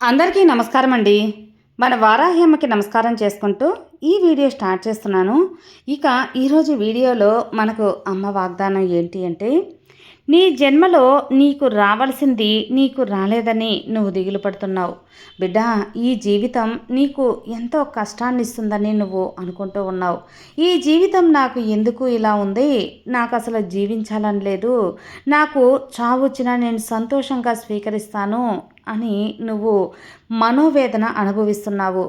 అందరికీ నమస్కారం అండి మన వారాహ్యమ్మకి నమస్కారం చేసుకుంటూ ఈ వీడియో స్టార్ట్ చేస్తున్నాను. ఇక ఈరోజు వీడియోలో మనకు అమ్మ వాగ్దానం ఏంటి అంటే నీ జన్మలో నీకు రావాల్సింది నీకు రాలేదని నువ్వు దిగులు పడుతున్నావు. బిడ్డ ఈ జీవితం నీకు ఎంతో కష్టాన్ని ఇస్తుందని నువ్వు అనుకుంటూ ఉన్నావు. ఈ జీవితం నాకు ఎందుకు ఇలా ఉంది? నాకు అసలు జీవించాలని లేదు. నాకు చావు వచ్చినా నేను సంతోషంగా స్వీకరిస్తాను. అని నువ్వు మనోవేదన అనుభవిస్తున్నావు.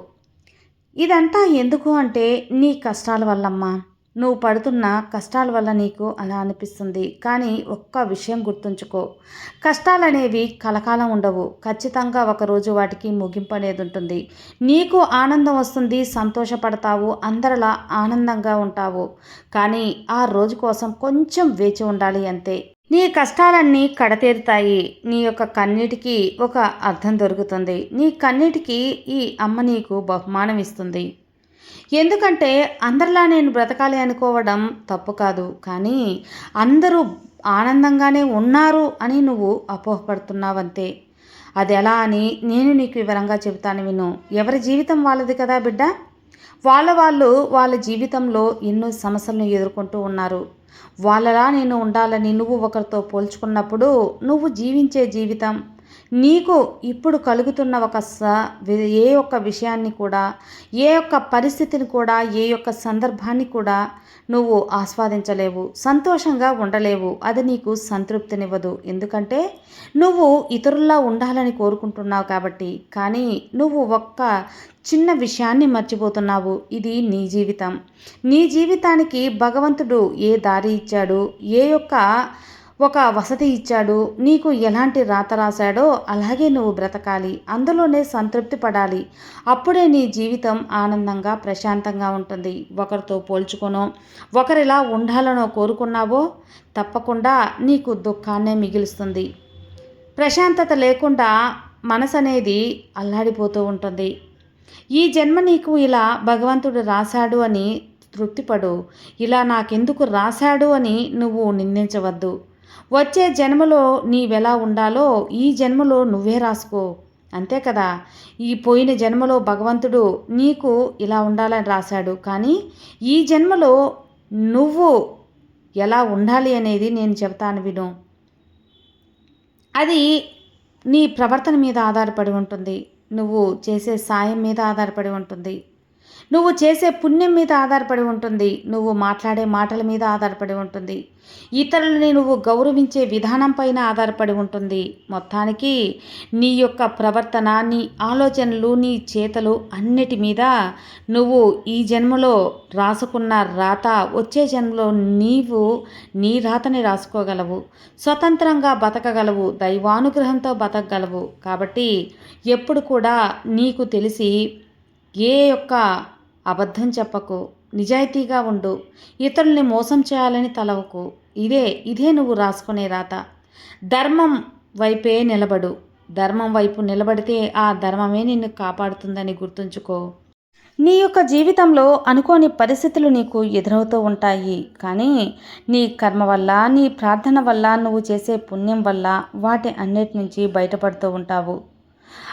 ఇదంతా ఎందుకు అంటే నీ కష్టాల వల్లమ్మా. నువ్వు పడుతున్న కష్టాల వల్ల నీకు అలా అనిపిస్తుంది. కానీ ఒక్క విషయం గుర్తుంచుకో. కష్టాలనేవి కలకాలం ఉండవు. ఖచ్చితంగా ఒకరోజు వాటికి ముగింపు అనేది ఉంటుంది. నీకు ఆనందం వస్తుంది సంతోషపడతావు అందరిలా ఆనందంగా ఉంటావు. కానీ ఆ రోజు కోసం కొంచెం వేచి ఉండాలి అంతే. నీ కష్టాలన్నీ కడతీరుతాయి. నీ యొక్క కన్నీటికి ఒక అర్థం దొరుకుతుంది. నీ కన్నీటికి ఈ అమ్మ నీకు బహుమానం ఇస్తుంది. ఎందుకంటే అందరిలా నేను బ్రతకాలి అనుకోవడం తప్పు కాదు. కానీ అందరూ ఆనందంగానే ఉన్నారు అని నువ్వు అపోహపడుతున్నావంతే. అది ఎలా అని నేను నీకు వివరంగా చెబుతాను విను. ఎవరి జీవితం వాళ్ళది కదా బిడ్డ? వాళ్ళ వాళ్ళు వాళ్ళ జీవితంలో ఎన్నో సమస్యలను ఎదుర్కొంటూ ఉన్నారు. వాళ్ళలా నేను ఉండాలని నువ్వు ఒకరితో పోల్చుకున్నప్పుడు నువ్వు జీవించే జీవితం నీకు ఇప్పుడు కలుగుతున్న ఒక స ఏ ఒక్క విషయాన్ని కూడా ఏ ఒక్క పరిస్థితిని కూడా ఏ యొక్క సందర్భాన్ని కూడా నువ్వు ఆస్వాదించలేవు. సంతోషంగా ఉండలేవు. అది నీకు సంతృప్తినివ్వదు. ఎందుకంటే నువ్వు ఇతరుల్లా ఉండాలని కోరుకుంటున్నావు కాబట్టి. కానీ నువ్వు ఒక్క చిన్న విషయాన్ని మర్చిపోతున్నావు. ఇది నీ జీవితం. నీ జీవితానికి భగవంతుడు ఏ దారి ఇచ్చాడు? ఏ యొక్క ఒక వసతి ఇచ్చాడు. నీకు ఎలాంటి రాత రాశాడో అలాగే నువ్వు బ్రతకాలి. అందులోనే సంతృప్తి పడాలి. అప్పుడే నీ జీవితం ఆనందంగా ప్రశాంతంగా ఉంటుంది. ఒకరితో పోల్చుకునో ఒకరిలా ఉండాలనో కోరుకున్నావో తప్పకుండా నీకు దుఃఖాన్నే మిగిలుస్తుంది. ప్రశాంతత లేకుండా మనసు అనేది అల్లాడిపోతూ ఉంటుంది. ఈ జన్మ నీకు ఇలా భగవంతుడు రాశాడు అని తృప్తిపడు. ఇలా నాకెందుకు రాశాడు అని నువ్వు నిందించవద్దు. వచ్చే జన్మలో నీవెలా ఉండాలో ఈ జన్మలో నువ్వే రాసుకో. అంతే కదా? ఈ పోయిన జన్మలో భగవంతుడు నీకు ఇలా ఉండాలని రాశాడు. కానీ ఈ జన్మలో నువ్వు ఎలా ఉండాలి అనేది నేను చెబుతాను విను. అది నీ ప్రవర్తన మీద ఆధారపడి ఉంటుంది. నువ్వు చేసే సాయం మీద ఆధారపడి ఉంటుంది. నువ్వు చేసే పుణ్యం మీద ఆధారపడి ఉంటుంది. నువ్వు మాట్లాడే మాటల మీద ఆధారపడి ఉంటుంది. ఇతరులని నువ్వు గౌరవించే విధానం పైన ఆధారపడి ఉంటుంది. మొత్తానికి నీ యొక్క ప్రవర్తన నీ ఆలోచనలు నీ చేతలు అన్నిటి మీద నువ్వు ఈ జన్మలో రాసుకున్న రాత వచ్చే జన్మలో నీవు నీ రాతని రాసుకోగలవు. స్వతంత్రంగా బతకగలవు. దైవానుగ్రహంతో బతకగలవు. కాబట్టి ఎప్పుడు కూడా నీకు తెలిసి ఏ యొక్క అబద్ధం చెప్పకు నిజాయితీగా ఉండు. ఇతరుల్ని మోసం చేయాలని తలవకు. ఇదే ఇదే నువ్వు రాసుకునే రాత. ధర్మం వైపే నిలబడు. ధర్మం వైపు నిలబడితే ఆ ధర్మమే నిన్ను కాపాడుతుందని గుర్తుంచుకో. నీ యొక్క జీవితంలో అనుకోని పరిస్థితులు నీకు ఎదురవుతూ ఉంటాయి. కానీ నీ కర్మ వల్ల నీ ప్రార్థన వల్ల నువ్వు చేసే పుణ్యం వల్ల వాటి అన్నిటి నుంచి బయటపడుతూ ఉంటావు.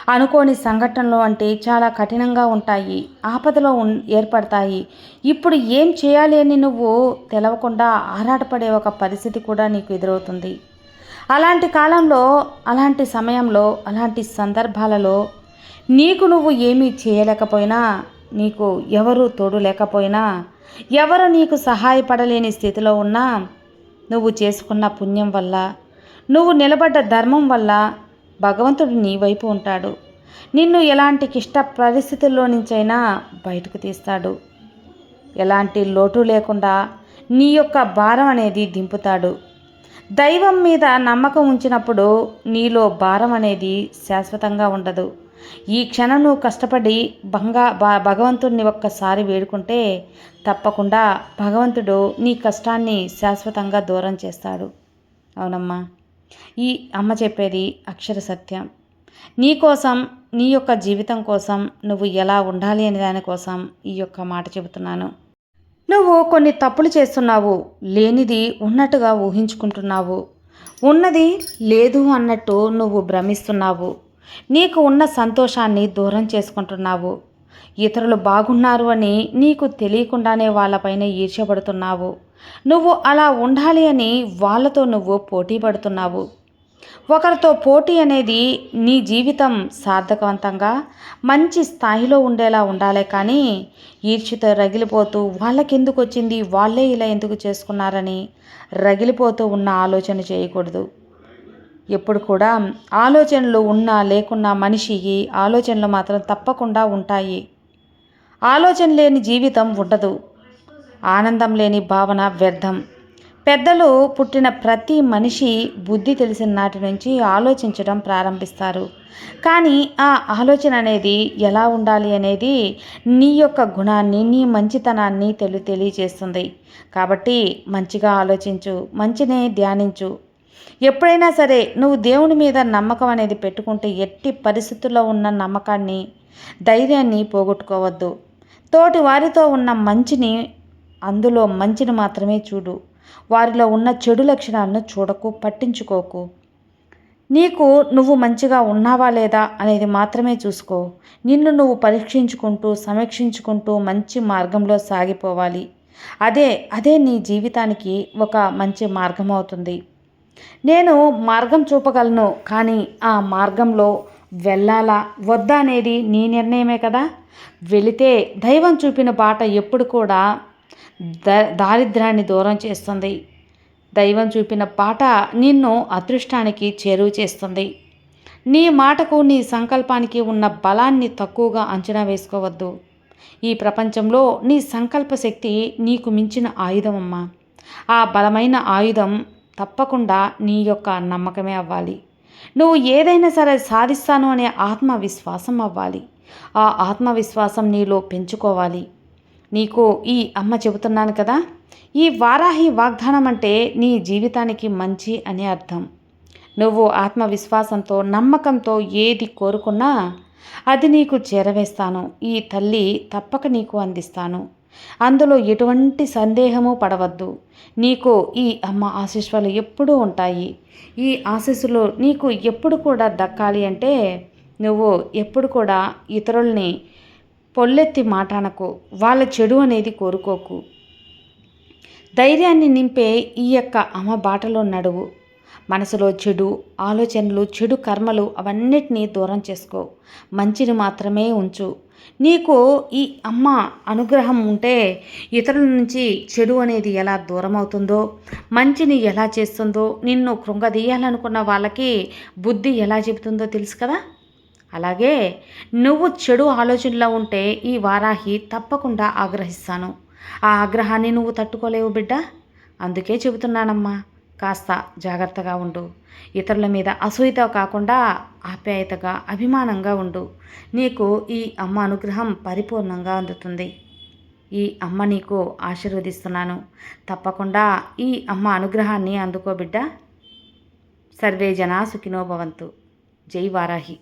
అనుకోని సంఘటనలు అంటే చాలా కఠినంగా ఉంటాయి. ఆపదలో ఏర్పడతాయి. ఇప్పుడు ఏం చేయాలి అని నువ్వు తెలవకుండా ఆరాటపడే ఒక పరిస్థితి కూడా నీకు ఎదురవుతుంది. అలాంటి కాలంలో అలాంటి సమయంలో అలాంటి సందర్భాలలో నీకు నువ్వు ఏమీ చేయలేకపోయినా నీకు ఎవరు తోడు లేకపోయినా ఎవరు నీకు సహాయపడలేని స్థితిలో ఉన్నా నువ్వు చేసుకున్న పుణ్యం వల్ల నువ్వు నిలబడ్డ ధర్మం వల్ల భగవంతుడు నీ వైపు ఉంటాడు. నిన్ను ఎలాంటి కిష్ట పరిస్థితుల్లో నుంచైనా బయటకు తీస్తాడు. ఎలాంటి లోటు లేకుండా నీ యొక్క భారం అనేది దింపుతాడు. దైవం మీద నమ్మకం ఉంచినప్పుడు నీలో భారం అనేది శాశ్వతంగా ఉండదు. ఈ క్షణం నువ్వు కష్టపడి బంగా భగవంతుడిని ఒక్కసారి వేడుకుంటే తప్పకుండా భగవంతుడు నీ కష్టాన్ని శాశ్వతంగా దూరం చేస్తాడు. అవునమ్మా. ఈ అమ్మ చెప్పేది అక్షర సత్యం. నీ కోసం నీ యొక్క జీవితం కోసం నువ్వు ఎలా ఉండాలి అనే దానికోసం ఈ యొక్క మాట చెబుతున్నాను. నువ్వు కొన్ని తప్పులు చేస్తున్నావు లేనిది ఉన్నట్టుగా ఊహించుకుంటున్నావు. ఉన్నది లేదు అన్నట్టు నువ్వు భ్రమిస్తున్నావు. నీకు ఉన్న సంతోషాన్ని దూరం చేసుకుంటున్నావు. ఇతరులు బాగున్నారు అని నీకు తెలియకుండానే వాళ్ళపైన ఈర్ష్యపడుతున్నావు. నువ్వు అలా ఉండాలి అని వాళ్ళతో నువ్వు పోటీ పడుతున్నావు. ఒకరితో పోటీ అనేది నీ జీవితం సార్థకవంతంగా మంచి స్థాయిలో ఉండేలా ఉండాలి కానీ ఈర్ష్యతో రగిలిపోతూ వాళ్ళకెందుకు వచ్చింది వాళ్ళే ఇలా ఎందుకు చేసుకున్నారని రగిలిపోతూ ఉన్న ఆలోచన చేయకూడదు. ఎప్పుడు కూడా ఆలోచనలు ఉన్నా లేకున్నా మనిషికి ఆలోచనలు మాత్రం తప్పకుండా ఉంటాయి. ఆలోచన లేని జీవితం ఉండదు. ఆనందం లేని భావన వ్యర్థం. పెద్దలు పుట్టిన ప్రతి మనిషి బుద్ధి తెలిసిన నాటి నుంచి ఆలోచించడం ప్రారంభిస్తారు. కానీ ఆ ఆలోచన అనేది ఎలా ఉండాలి అనేది నీ యొక్క గుణాన్ని నీ మంచితనాన్ని తెలి తెలియజేస్తుంది. కాబట్టి మంచిగా ఆలోచించు మంచినే ధ్యానించు. ఎప్పుడైనా సరే నువ్వు దేవుని మీద నమ్మకం అనేది పెట్టుకుంటే ఎట్టి పరిస్థితుల్లో ఉన్న నమ్మకాన్ని ధైర్యాన్ని పోగొట్టుకోవద్దు. తోటి వారితో ఉన్న మంచిని అందులో మంచిని మాత్రమే చూడు. వారిలో ఉన్న చెడు లక్షణాలను చూడకు పట్టించుకోకు. నీకు నువ్వు మంచిగా ఉన్నావా లేదా అనేది మాత్రమే చూసుకో. నిన్ను నువ్వు పరీక్షించుకుంటూ సమీక్షించుకుంటూ మంచి మార్గంలో సాగిపోవాలి. అదే అదే నీ జీవితానికి ఒక మంచి మార్గం అవుతుంది. నేను మార్గం చూపగలను కానీ ఆ మార్గంలో వెళ్ళాలా? వద్దా అనేది నీ నిర్ణయమే కదా. వెళితే దైవం చూపిన బాట ఎప్పుడు కూడా ద దారిద్ర్యాన్ని దూరం చేస్తుంది. దైవం చూపిన పాట నిన్ను అదృష్టానికి చేరువ చేస్తుంది. నీ మాటకు నీ సంకల్పానికి ఉన్న బలాన్ని తక్కువగా అంచనా వేసుకోవద్దు. ఈ ప్రపంచంలో నీ సంకల్ప శక్తి నీకు మించిన ఆయుధం అమ్మా ఆ బలమైన ఆయుధం తప్పకుండా నీ యొక్క నమ్మకమే అవ్వాలి. నువ్వు ఏదైనా సరే సాధిస్తాను అనే ఆత్మవిశ్వాసం అవ్వాలి. ఆ ఆత్మవిశ్వాసం నీలో పెంచుకోవాలి. నీకు ఈ అమ్మ చెబుతున్నాను కదా? ఈ వారాహి వాగ్దానం అంటే నీ జీవితానికి మంచి అని అర్థం. నువ్వు ఆత్మవిశ్వాసంతో నమ్మకంతో ఏది కోరుకున్నా అది నీకు చేరవేస్తాను. ఈ తల్లి తప్పక నీకు అందిస్తాను. అందులో ఎటువంటి సందేహము పడవద్దు. నీకు ఈ అమ్మ ఆశీస్సులు ఎప్పుడూ ఉంటాయి. ఈ ఆశీస్సులు నీకు ఎప్పుడు కూడా దక్కాలి అంటే నువ్వు ఎప్పుడు కూడా ఇతరుల్ని పొల్లెత్తి మాటానకు వాళ్ళ చెడు అనేది కోరుకోకు. ధైర్యాన్ని నింపే ఈ యొక్క అమ్మ బాటలో నడువు. మనసులో చెడు ఆలోచనలు చెడు కర్మలు అవన్నిటినీ దూరం చేసుకో. మంచిని మాత్రమే ఉంచు. నీకు ఈ అమ్మ అనుగ్రహం ఉంటే ఇతరుల నుంచి చెడు అనేది ఎలా దూరం అవుతుందో మంచిని ఎలా చేస్తుందో నిన్ను కృంగదీయాలనుకున్న వాళ్ళకి బుద్ధి ఎలా చెబుతుందో తెలుసు కదా? అలాగే నువ్వు చెడు ఆలోచనలో ఉంటే ఈ వారాహి తప్పకుండా ఆగ్రహిస్తాను. ఆ ఆగ్రహాన్ని నువ్వు తట్టుకోలేవు బిడ్డ. అందుకే చెబుతున్నానమ్మా కాస్త జాగ్రత్తగా ఉండు. ఇతరుల మీద అసూయతో కాకుండా ఆప్యాయతగా అభిమానంగా ఉండు. నీకు ఈ అమ్మ అనుగ్రహం పరిపూర్ణంగా అందుతుంది. ఈ అమ్మ నీకు ఆశీర్వదిస్తున్నాను. తప్పకుండా ఈ అమ్మ అనుగ్రహాన్ని అందుకో బిడ్డ. సర్వే జనా సుఖినో భవంతు. జై వారాహి.